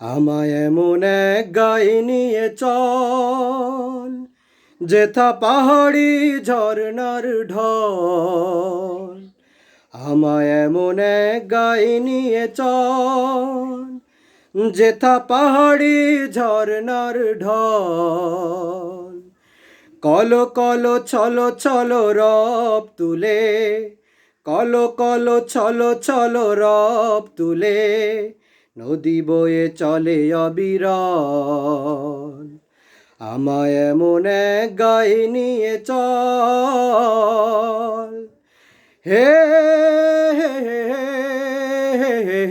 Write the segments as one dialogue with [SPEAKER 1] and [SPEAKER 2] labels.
[SPEAKER 1] আমায় এমন এক গায়ে নিয়ে চল, যেথা পাহাড়ি ঝর্ণার ঢল। আমায় এমন এক গায়ে নিয়ে চল, যেথা পাহাড়ি ঝর্ণার ঢল। কলো কলো চলো চলো রব তুলে, কলো কলো চলো চলো রব তুলে নদী বয়ে চলে অবিরল আমায় এক গায়ে নিয়ে চল হে হে হে হে হে হে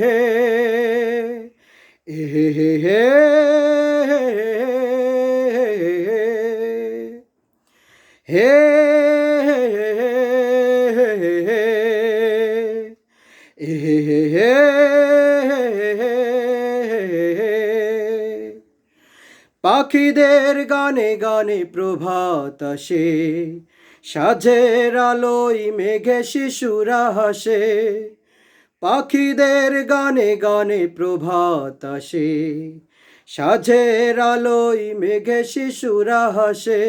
[SPEAKER 1] হে হে হে হে পাখিদের গানে গানে প্রভাত আসে সাঝের আলোয় মেঘে শিশুরা হাসে, পাখিদের গানে গানে প্রভাত আসে সাঝের আলোয় মেঘে শিশুরা হাসে,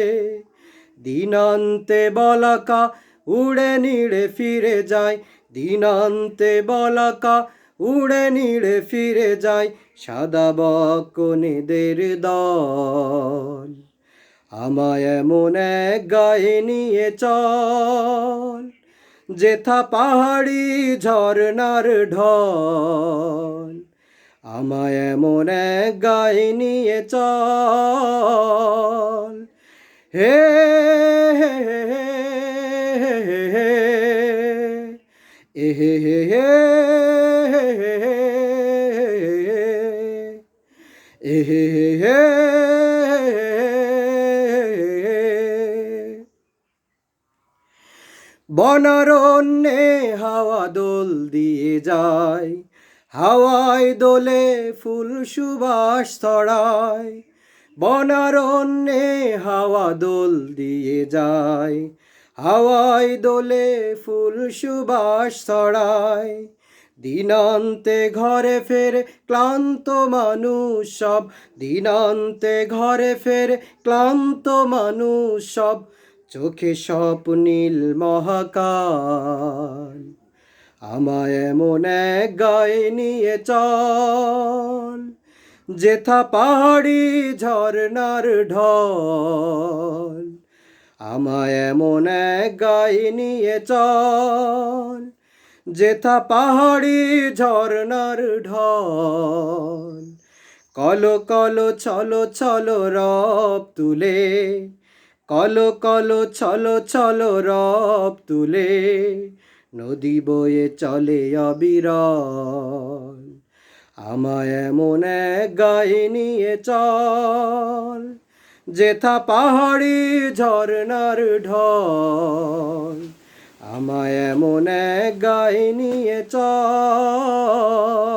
[SPEAKER 1] দিনান্তে বলাকা উড়ে নিড়ে ফিরে যায়, দিনান্তে বলাকা উড়ে নিড়ে ফিরে যায় সাদা বকনেদের দল আমায় এমন এক গায়ে নিয়ে চল যেথা পাহাড়ি ঝর্ণার ঢল আমায় এমন এক গায়ে নিয়ে চল হে হে হে হে হে হে হে এ বনারণ্যে হাওয়া দোল দিয়ে যায়, হাওয়ায় দোলে ফুল সুবাস ছড়ায়। বনারণ্যে হাওয়া দোল দিয়ে যায়, হাওয়ায় দোলে ফুল সুবাস ছড়ায়। দিনান্তে ঘরে ফের ক্লান্ত মানুষ সব। দিনান্তে ঘরে ফের ক্লান্ত মানুষ সব। চোখে স্বপ্নীল মহাকাল, আমায় এমন এক গায়ে নিয়ে চল, যেথা পাহাড়ি ঝর্ণার ঢল। আমায় এমন এক গায়ে নিয়ে চল যেথা পাহাড়ি ঝর্ণার ঢল, কলো কলো চলো চলো রব তুলে, কলো কলো চলো চলো রব তুলে, নদী বয়ে চলে অবিরল। আমায় এমন এক গায়ে নিয়ে চল, যেথা পাহাড়ি ঝর্ণার ঢল আমায় মনে এক গায়ে নিয়ে চল।